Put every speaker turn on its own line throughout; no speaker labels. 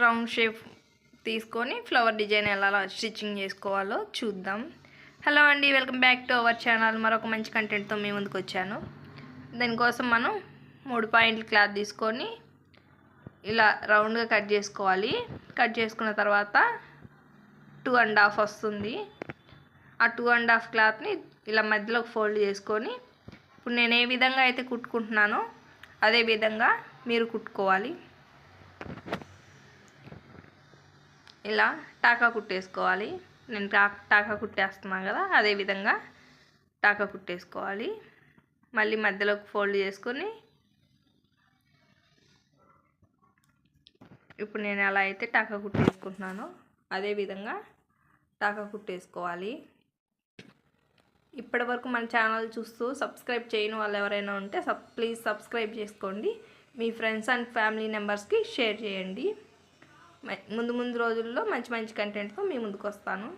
Round shape తీసుకొని flower design ఎలా stitching చేసుకోవాలో చూద్దాం. హలో అండి welcome back to our channel. మరొక మంచి కంటెంట్తో మీ ముందుకు వచ్చాను. దీనికోసం మనం మూడు పాయింట్లు క్లాత్ తీసుకొని ఇలా రౌండ్గా కట్ చేసుకోవాలి. కట్ చేసుకున్న తర్వాత టూ అండ్ హాఫ్ వస్తుంది. ఆ టూ అండ్ హాఫ్ క్లాత్ని ఇలా మధ్యలో ఫోల్డ్ చేసుకొని ఇప్పుడు నేను ఏ విధంగా అయితే కుట్టుకుంటున్నానో అదే విధంగా మీరు కుట్టుకోవాలి. ఇలా టాకా కుట్టేసుకోవాలి. నేను టాకా కుట్టేస్తున్నాను కదా అదే విధంగా టాకా కుట్టేసుకోవాలి. మళ్ళీ మధ్యలోకి ఫోల్డ్ చేసుకొని ఇప్పుడు నేను ఎలా అయితే టాకా కుట్టేసుకుంటున్నానో. అదే విధంగా టాకా కుట్టేసుకోవాలి. ఇప్పటి వరకు మన ఛానల్ చూస్తూ సబ్స్క్రైబ్ చేయని వాళ్ళు ఎవరైనా ఉంటే సబ్ ప్లీజ్ సబ్స్క్రైబ్ చేసుకోండి. మీ ఫ్రెండ్స్ అండ్ ఫ్యామిలీ మెంబర్స్కి షేర్ చేయండి. ముందు ముందు రోజుల్లో మంచి మంచి కంటెంట్తో మీ ముందుకు వస్తాను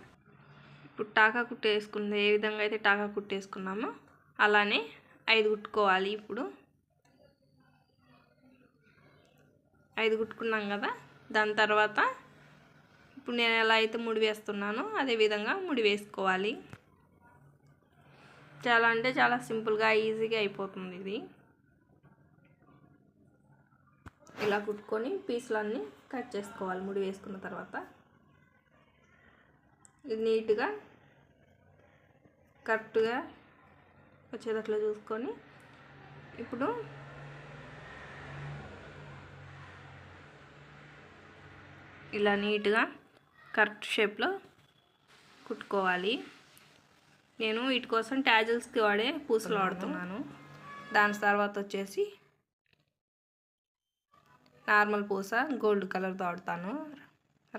ఇప్పుడు టాకా కుట్టేసుకుంది ఏ విధంగా అయితే టాకా కుట్టేసుకున్నామో అలానే ఐదు కుట్టుకోవాలి ఇప్పుడు. ఐదు కుట్టుకున్నాం కదా దాని తర్వాత ఇప్పుడు నేను ఎలా అయితే ముడి వేస్తున్నానో అదే విధంగా ముడి వేసుకోవాలి. చాలా అంటే చాలా సింపుల్గా ఈజీగా అయిపోతుంది ఇది. ఇలా కుట్టుకొని పీసులన్నీ కట్ చేసుకోవాలి ముడి వేసుకున్న తర్వాత. ఇది నీట్గా కరెక్ట్గా వచ్చేటట్లు చూసుకొని ఇప్పుడు ఇలా నీట్గా కరెక్ట్ షేప్లో కుట్టుకోవాలి. నేను వీటి కోసం ట్యాజిల్స్కి వాడే పూసలు వాడుతున్నాను. దాని తర్వాత వచ్చేసి నార్మల్ పూస గోల్డ్ కలర్ వాడతాను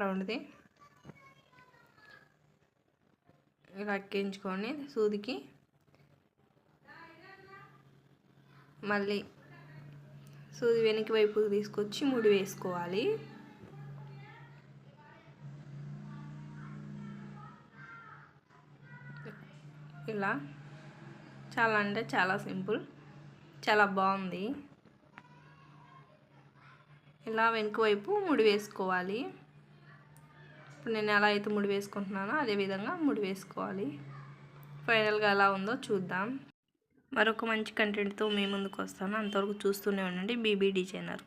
రౌండ్ది. ఇలా ఎక్కించుకొని సూదికి మళ్ళీ సూది వెనక్కి వైపు తీసుకొచ్చి ముడి వేసుకోవాలి. ఇలా చాలా అంటే చాలా సింపుల్ చాలా బాగుంది. ఇలా వెనుక వైపు ముడి వేసుకోవాలి. ఇప్పుడు నేను ఎలా అయితే ముడి వేసుకుంటున్నానో అదే విధంగా ముడి వేసుకోవాలి. ఫైనల్గా ఎలా ఉందో చూద్దాం. మరొక మంచి కంటెంట్తో మీ ముందుకు వస్తాను. అంతవరకు చూస్తూనే ఉండండి. B B designer.